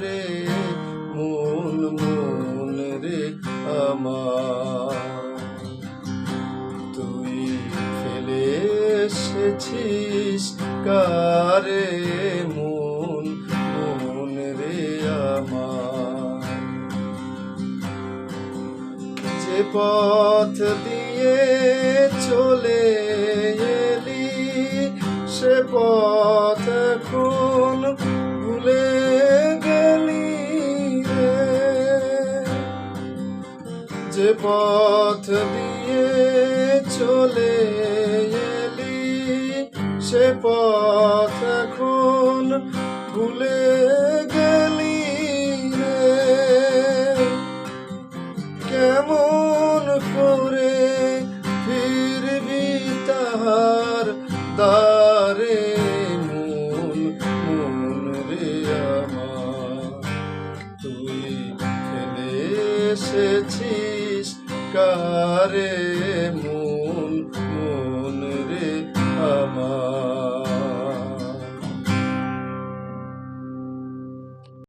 রে মন মন রে আমার। তুই ফেলে এসেছিস কারে, মন মন রে আমার। যে পথ দিয়ে চলে এলি, সে পথ এখন যে পথ দিয়ে চলে এলি, সে পথ এখন ভুলে গেলি রে। কেমন করে ফিরবি তাহার দারে মন এসেছিস কারে মন